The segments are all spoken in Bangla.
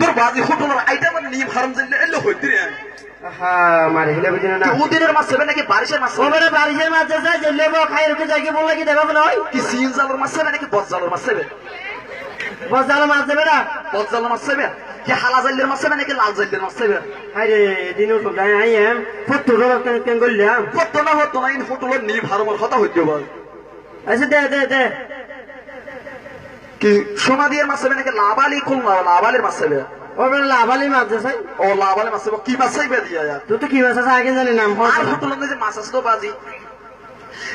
তোর বাজি হারাম জানলে এলে হইতে রে মাছ হবে নাকি বারিশের মাছ হবে? বারিশের মাছ আছে যে লেবো খাই রুকে যাকে বললে কি দেবা নয় কি সিন জালের মাছ হবে নাকি বজ জালের মাছ হবে বজালো মাছ দেবে না? বজ জালের মাছ হবে কি হালা জালের মাছ হবে নাকি লাল জালের মাছ হবে আরে দিন উঠো গায়ে আই এম ফুটু রো কেন কেন গল্লাম। কত না হতো না ইন হোটেলের নিয়ে হারামের কথা হইতে বল আচ্ছা দে দে দে। কি সোনা দিয়ে মাছ হবে নাকি লাবালি কোন লাবালির ওবারে লাভালি মাছ আছে ও লাবালে মাছ কি মাছ দিয়া? তুই তো কি মাছ আছে আগে জানি নাম আর হোটেলের যে মাছ আছে তো বাজি।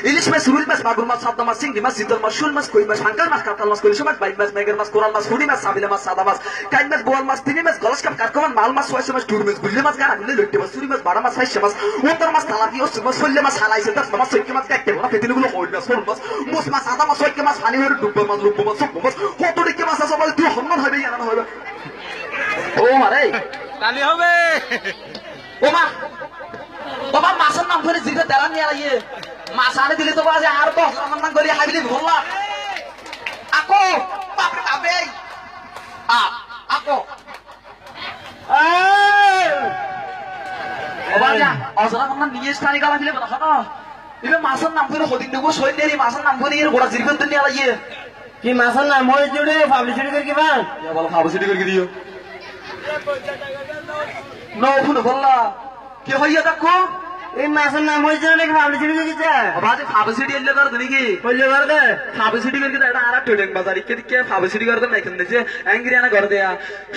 ইলিশ মাছ রুই মাছ মাগুর মাছ সাদা মাছ চিংড়ি মাছ শীতল মাছ শুল মাছ কই মাছ হাঙ্কার মাছ কাতল মাছ কলিশ মাছ বাইক মাছ মেঘের মাছ কোরাল মাছ হুড়ি মাছ সাবিলা মাছ সাদা মাছ কাই মাছ বোয়াল মাছ তিনি মাছ গলস কাপ কাটকমান মাল মাছ ছয়শো মাছ টুর মাছ গুল্লি মাছ গানা গুল্লি লইটে মাছ সুরি মাছ বাড়া মাছ হাইশে মাছ উত্তর মাছ তালাপি ও মাছ সল্লে মাছ হালাইছে দশ মাছ সৈক্য মাছ কাটতে না ফেতিনি গুলো হই মাছ ফোন মাছ মুস মাছ আদা মাছ সৈক্য মাছ পানি হয়ে ডুব্বা মাছ রূপ মাছ সব মাছ কত ডিকে মাছ আছে বলে তুই হন্নন হবে জানানো হবে ও মারে তালি হবে। ও মা। মা মাছের নাম ধরে জিতে তেলা নিয়ে আইয়ে। মাছ আনে দিলে তো বাজে আর দশ আমার নাম করে হাবিলি ধরলা আকো বাপরে আ আকো। ও অজরা আমার নিয়ে স্থানে গালা দিলে বলা হতো ইবে মাছের নাম ধরে হদিন দেবো সৈন্যের মাছের নাম ধরে এর গোড়া জিরবেন তো নিয়ে কি মাছের নাম? জুড়ে পাবলিসিটি করে কি বান বলো খাব সেটি করে দিও? নো ফুল বললা। কি হইয়া দেখো? এই মাছের নাম নাকি পাবলিসিটি করে কিছে বাজে এলে কর তুমি কি? বললে পারবে ফাবসিটি করে এটা আর টোলেন বাজার। ইকে দিকে ফাবসিটি করে না এখানে যে অ্যাঙ্গিরিয়ানা করে দেয়া।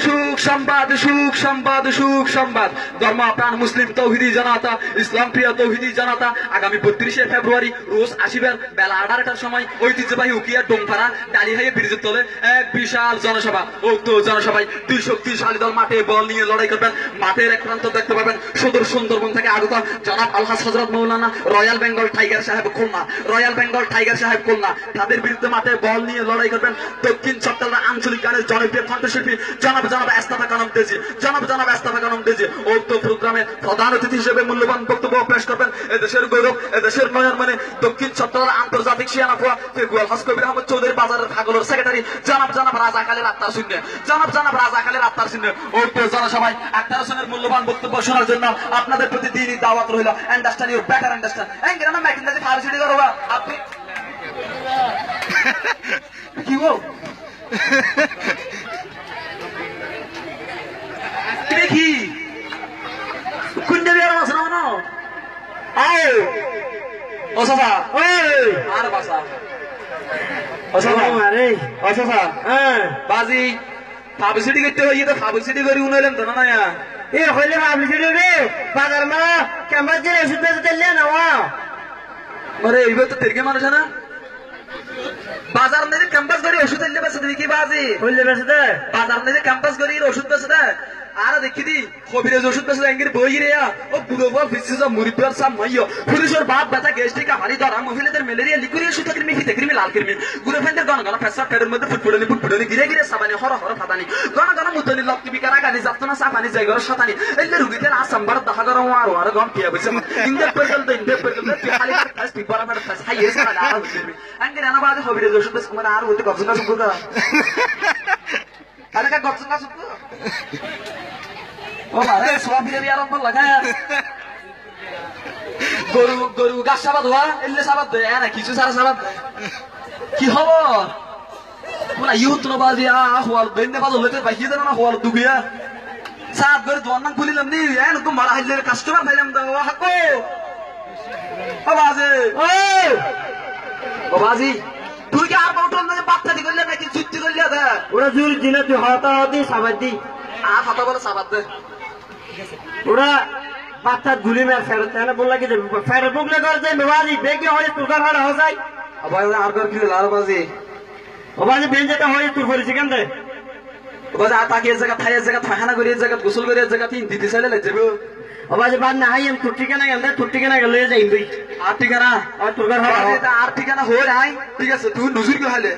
সুখ সংবাদ সুখ সংবাদ সুখ সংবাদ ধর্ম প্রাণ মুসলিম তৌহিদি জনতা ইসলাম প্রিয় তৌহিদি জনতা। আগামী বত্রিশে ফেব্রুয়ারি রোজ আসিবেন বেলা আড়াইটার সময় ঐতিহ্যবাহী উকিয়া ডোমপাড়া ডালিহাইয়ে ব্রিজের তলে এক বিশাল জনসভা। উক্ত জনসভায় দুই শক্তিশালী দল মাঠে বল নিয়ে লড়াই করবেন। মাঠের এক প্রান্ত দেখতে পাবেন সুদূর সুন্দরবন থেকে আগত জনাব আলহাজ হজরত মৌলানা রয়্যাল বেঙ্গল টাইগার সাহেব খুলনা, রয়্যাল বেঙ্গল টাইগার সাহেব খুলনা। তাদের বিরুদ্ধে মাঠে বল নিয়ে লড়াই করবেন দক্ষিণ চট্টগ্রাম আঞ্চলিক গানের জনপ্রিয় কণ্ঠশিল্পী জনাব জনাব এস্তাফা কানম তেজি। জনাব জনাব এস্তাফা কানম তেজি উক্ত প্রোগ্রামে প্রধান অতিথি হিসেবে মূল্যবান বক্তব্য পেশ করবেন এদেশের গৌরব, এদেশের নয়ন মানে দক্ষিণ চট্টগ্রাম আন্তর্জাতিক শিয়ানা ফুয়া ফেগুয়াল। হস কবির আহমদ চৌধুরী বাজারের খাগলের সেক্রেটারি জনাব জনাব রাজা কালের আত্মার শূন্য জনাব জনাব রাজা কালের আত্মার শূন্য উক্ত জনসভায় আক্তার হোসেনের মূল্যবান বক্তব্য শোনার জন্য আপনাদের প্রতি দিনই দাওয়াত রইল। বেটার আন্ডারস্ট্যান্ড এঙ্গেরা না ম্যাকিন দাজি ফারসিটি করো আপনি কি গো? দেখি কোন দেবী আর আছে না? আয়! ও সাসা ওই! আর বাসা। সাসা মারে ও হ্যাঁ। বাজি। ফাবসিটি করতে হইয়ে তো ফাবসিটি করি উনাইলেন তো না না। এ হইলে পাবলিসিটি রে, বাজার মা, কেমন দিয়ে ওষুধ বেঁচে দিলে না ওয়া আরে, এইবার তো তেরকে মানুষ না? বাজার নেই ক্যাম্পাস করি ওষুধ এলে বেছে তুমি কি বাজি হইলে বেঁচে দে বাজার নেই ক্যাম্পাস করি ওষুধ বেছে দে আর দেখি দি কবিরাজ ওষুধ বেছে এঙ্গির বই রে ও বুড়ো বল ফিসিস মুরিপার সাম মাইও পুলিশের বাপ ব্যথা গ্যাস্ট্রিক হাড়ি ধরা মহিলাদের ম্যালেরিয়া লিকুরিয়া সুতা কৃমি ফিতে কৃমি লাল কৃমি গুড়ে ফেন্দের গন গন ফেসার ফেরের মধ্যে ফুটফুটনি ফুটফুটনি গিরে গিরে সাবানি হর হর ফাদানি গন গন মুতনি লক্কি বিকারা গানি যাতনা সাফানি যাই গর শতানি এলে রুগীতে না সাম্বার দেখা গর ওয়ার ওয়ার গম পিয়া বসে ইন্দে পর্যন্ত ইন্দে পর্যন্ত খালি ফাস পি বড় বড় ফাস হাই এস না আর হইছে আঙ্গির আনা বাদে সুপুকা আরে কা গবসনা সুপুকা ও মারে, সোয়া ফিরে দিয়ে আরম্ভ গরু গরু গাছ সাবাদ হওয়া এলে সাবাদ দেয় না, কিছু সারা সাবাদ কি হব কোনা ইউত না বাজি আ হওয়াল না হওয়াল দুগিয়া সাত করে দোয়ান নাম খুলিলাম নি এন তো মারা হাইলে কাস্টমার পাইলাম দাও হাকো ও বাজে ওই ও বাজি। তুই কি আর বাউটন না বাচ্চা করলে নাকি চুত্তি করলে ওরা জুর দিনে তুই হতা হতি সাবাই দি। আ কথা বলে সাবাদ দে। ওরা বাচ্চা গুলি মেরে ফেরত তাহলে বললা কি ফেরত বুকলে করে যে মেবাজি বেগে হয় তোর ঘর হারা হসাই। আবার আর কর কি লাল বাজি ওবাজে বেঞ্জেটা হয় তোর করেছি কেন দে বাজে আ জায়গা থাই জায়গা করি জায়গা গোসল করি জায়গা তিন দিতে চাইলে লাগবে ওবাজে বাদ না হাই তোর ঠিকানা গেল তোর ঠিকানা গেল যাই তুই। আর ঠিকানা? আর তোর ঘর আর ঠিকানা হয়ে নাই। ঠিক আছে তুই নজর কি হালে?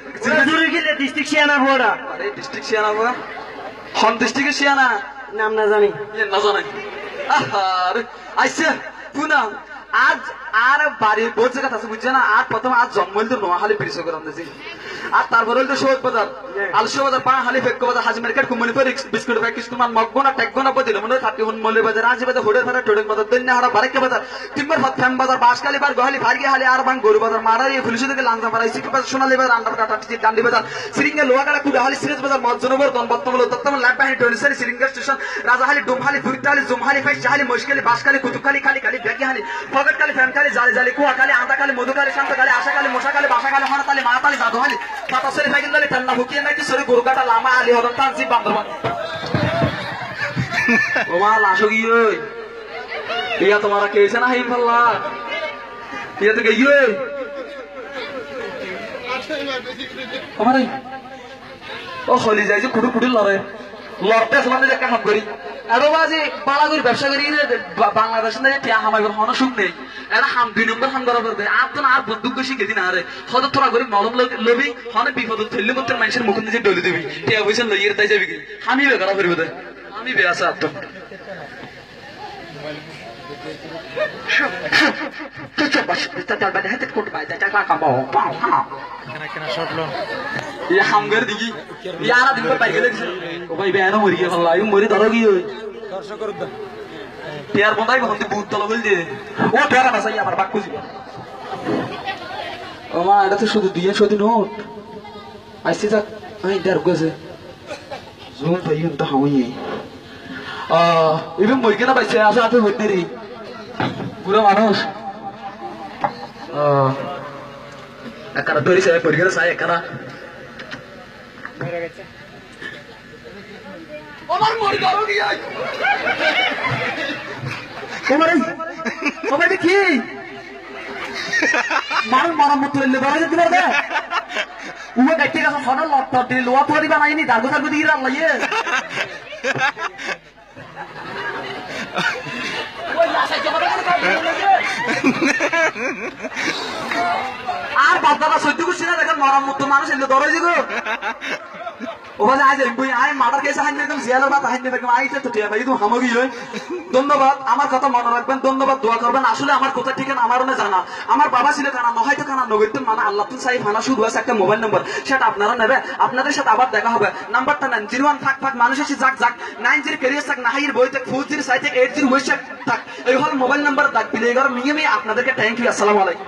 জরুরি গেলে ডিস্ট্রিক্ট শিয়ানা ভোরা আরে ডিস্ট্রিক্ট বলা হন ডিস্ট্রিক্ট শিয়ানা নাম না জানি। না জানাই আহার আইসে পুনা আজ আর বাড়ির বহুত জায়গা আছে বুঝছে না? আর প্রথম আজ জন্মইল তো নোয়াখালী করাম দিয়েছি আর তারপরে হইল সহজ বাজার। আলসো বাজার পা হালি ফেক বাজার হাজি মার্কেট কুমনি পরে বিস্কুট প্যাক কিছু মান মগবো না টেকবো না বদিলে মনে থাকি হুন মলে বাজার আজি বাজার হোডের ভাড়া টোডের বাজার দন্য হারা বারেকে বাজার তিনবার ভাত ফ্যাম বাজার বাসকালি বার গহালি ভারগি হালি আর বাং গরু বাজার মারারি পুলিশ থেকে লাংজা মারাই সিকি বাজার সোনালি বাজার আন্ডার কাটা টিচি ডান্ডি বাজার সিরিঙ্গে লোহাগাড়া কুড়া হালি সিরিজ বাজার মজ্জনগর দন বর্তমাল দত্তম ল্যাব বাহিনী টলিসারি সিরিঙ্গার স্টেশন রাজাহালি ডুমহালি ফুরিতালি জুমহালি ফাইস জাহালি মশকালি বাসকালি কুতুকালি খালি খালি ব্যাকি হালি ফগটকালি ফ্যানকালি জালি জালি কুয়াকালি আন্দাকালি মধুকালি শান্তকালি আশাকালি মশাকালি বাসাকালি হরতালি মাতালি জাদুহালি ফাতাসরি ফাইকিন্দালি ঠান্ডা হুকিয়ে নাকি সরি গুরুকাটা লামা আলি হদন তানসি বান্দরবান ও মা লাশো গিয়ে ইয়া তোমারা কেছে না হিম ফাল্লা? ইয়া তো গিয়ে আমার ও হলি যাই যে কুড়ু কুড়ি লড়ে। লড়তে আসলে যে কাম করি এরো বাজে বালা করি ব্যবসা করি বাংলাদেশ টিয়া হামাই হন সুখ নেই। এরা হাম দুই নম্বর হাম করা করবে। আর তো না, আর বন্দুক করে মলম লবি হনে বিপদ ফেললে মতো মানুষের মুখ দিয়ে ডলি দিবি। টিয়া পয়সা লইয়ের তাই যাবি আমি বেকারা ফেরবে আমি বে আসা আত্ম পেয়ার বন্ধাই হন্দি বহুত তলা বল যে ও পেয়ারা বাসাই আমার বাক্য ছিল ওমা এটা তো শুধু দুই একশো দিন হোক আসছে যাক আমি দেড় গেছে জুম পাইয়ন তো হাওয়াই ইবে মরি কেনা পাইছে আসা আতে হইতে রে। পুরো মানুষ। একারা ধরি সাহেব পরি গেছে সাহেব একারা আমার মরি ধরো গিয়া তোমার তোমার কি মানুষ মরামত হইলে ধরা যেতে পারবে। উমে গাইতে গেছে সদর লট দিলে লোয়া দিবা নাইনি দাগো দাগো দিয়ে আল্লাহ ইয়ে আর বাবা সহ্য করছি না দেখেন মরামত মানুষ এলে ধরে দিগো ওখানে আজ মার্ডার কেসে জিয়ালের আইতে তো টিয়া ভাই তুমি হই ধন্যবাদ, আমার কথা মনে রাখবেন, ধন্যবাদ, দোয়া করবেন। আসলে আমার কথা ঠিক আমারও না জানা। আমার বাবা ছিল কানা নয়তো কানা নগৈত মানে আল্লাহ সাহেব হানা শুধু আছে একটা মোবাইল নম্বর। সেটা আপনারা নেবে, আপনাদের সাথে আবার দেখা হবে। নাম্বারটা নেন, জিরো ওয়ান, থাক থাক, মানুষ যাক যাক। নাইন জিরো, কেরিয়ার থাক, নাহাইয়ের বই ফোর জিরো এইট জিরো বই থাক এই হল মোবাইল নাম্বার ডাক দিলে এগারো, মিয়ে আপনাদেরকে থ্যাংক ইউ আলাইকুম।